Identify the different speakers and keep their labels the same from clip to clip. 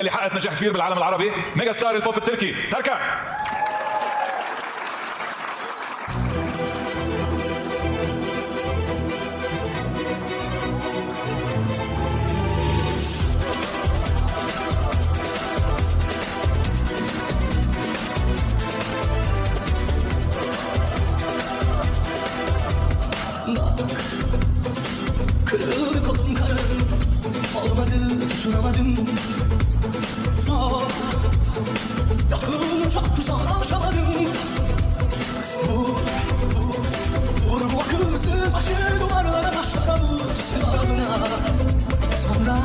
Speaker 1: اللي حققت نجاح كبير بالعالم العربي ميجا ستار البوب التركي تركا
Speaker 2: Kırıldı kolum Olmadı tutunamadım çok uzak alışamadım Vur Vur Vur. Bu akılsız başı duvarlara taşlara vur Sevabına Sonra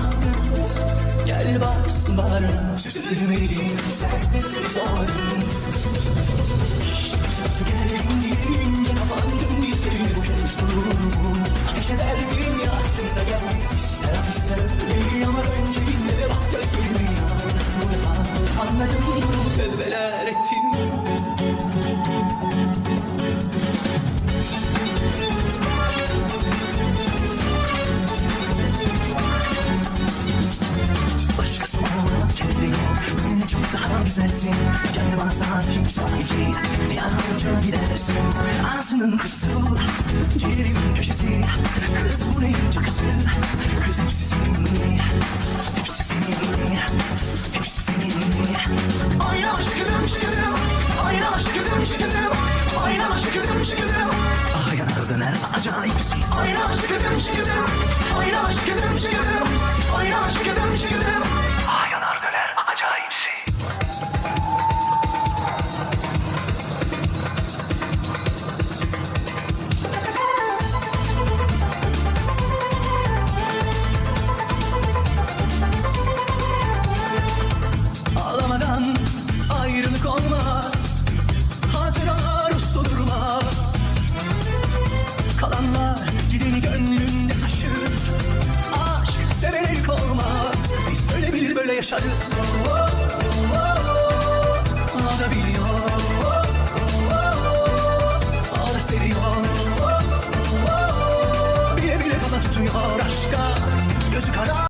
Speaker 2: Gel baksın bana Süzüldüm eridim Sensiz Sözü gelin güzelsin Gel bana sakin sadece. Yalnızca gidersin. Anasının kızı. Ciğerimin köşesi. Kız bu neyin cakası Kız hepsi senin mi? Hepsi senin mi? Hepsi senin mi? Ayna şıkıdım şıkıdım Ayna şıkıdım şıkıdım Ayna şıkıdım şıkıdım Ah yanardın her acayipsin Ayna şıkıdım şıkıdım Ayna şıkıdım şıkıdım ayrılık olmaz Hatıralar uslu durmaz. Kalanlar gideni gönlünde taşır Aşk seven ilk olmaz Biz öyle bilir böyle yaşarız